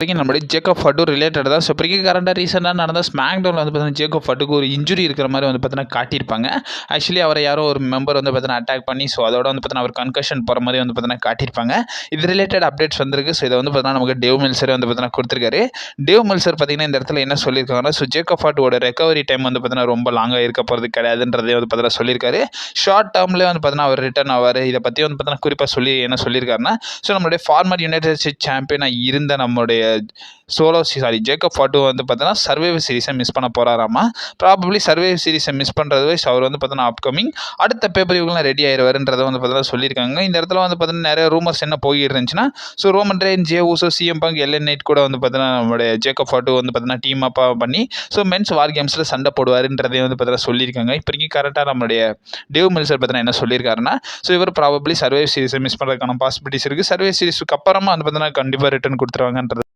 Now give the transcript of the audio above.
வரைக்கும் நம்மளுடைய Jacob ஃபட்டு related தான் ஸோ இப்போதைக்கு கரண்டாக ரீசெண்டாக நடந்த ஸ்மாக் டவுனில் வந்து பார்த்தீங்கன்னா ஜேக்கப் ஃபட்டுக்கு ஒரு இன்ஜுரி இருக்கிற மாதிரி வந்து பார்த்தீங்கன்னா காட்டியிருப்பாங்க ஆக்சுவலி அவரை யாரோ ஒரு மெம்பர் வந்து பார்த்தீங்கன்னா அட்டாக் பண்ணி ஸோ அதோட வந்து பார்த்தீங்கன்னா அவர் கன்கஷன் போகிற மாதிரி வந்து பார்த்தீங்கன்னா காட்டியிருப்பாங்க இது ரிலேட்டட் அப்டேட்ஸ் வந்திருக்கு ஸோ இதை வந்து பார்த்தீங்கன்னா நமக்கு டேவ் மில்சர் வந்து பார்த்தீங்கன்னா கொடுத்துருக்காரு டேவ் மில்சர் பார்த்தீங்கன்னா இந்த இடத்துல என்ன சொல்லியிருக்காங்கன்னா ஸோ ஜேக்கப் ஃபட்டோட ரெக்கவரி டைம் வந்து பார்த்தீங்கன்னா ரொம்ப லாங்காக இருக்க போகிறது கிடையாதுன்றதே வந்து பார்த்தீங்கன்னா சொல்லியிருக்காரு ஷார்ட் டேர்மில் வந்து பார்த்தீங்கன்னா அவர் ரிட்டர்ன் ஆவார் இதை பற்றி வந்து பார்த்தீங்கன்னா குறிப்பாக சொல்லி என்ன சொல்லியிருக்காருன்னா ஸோ நம்மளுடைய ஃபார்மர் யுனைடெட் ஸ்டேட் சாம்பியனாக இருந்த நம்மளுடைய சோலோ சாரி ஜேக்கப் ஃபாட்டு வந்து பார்த்தீங்கன்னா சர்வைவ் சீரிஸை மிஸ் பண்ண போகிறாராமா ப்ராபப்ளி சர்வைவ் சீரிஸை மிஸ் பண்ணுறது வைஸ் அவர் வந்து பார்த்தீங்கன்னா அப்கமிங் அடுத்த பேப்பர் இவங்களாம் ரெடி ஆயிடுவாருன்றதை வந்து பார்த்தீங்கன்னா சொல்லியிருக்காங்க. இந்த இடத்துல வந்து பார்த்தீங்கன்னா நிறைய ரூமர்ஸ் என்ன போயிட்டு இருந்துச்சுன்னா so Roman Reigns Jey Uso CM Punk LA Knight கூட வந்து பார்த்தீங்கன்னா நம்மளுடைய ஜேக்கப் ஃபாட்டு வந்து பார்த்தீங்கன்னா டீம் அப்பாக பண்ணி ஸோ மென்ஸ் வார் கேம்ஸில் சண்டை போடுவாருன்றதே வந்து பார்த்தீங்கன்னா சொல்லியிருக்காங்க. இப்போக்கி கரெக்டாக நம்மளுடைய டேவ் மில்சர் பார்த்தீங்கன்னா என்ன சொல்லியிருக்காருன்னா ஸோ இவர் ப்ராபப்ளி சர்வைவ் சீரிஸை மிஸ் பண்ணுறதுக்கான பாசிபிலிட்டிஸ் இருக்குது சர்வே சீரிஸ்க்கு அப்புறமா வந்து பார்த்தீங்கன்னா கண்டிப்பாக ரிட்டர்ன் கொடுத்துருவாங்கன்றது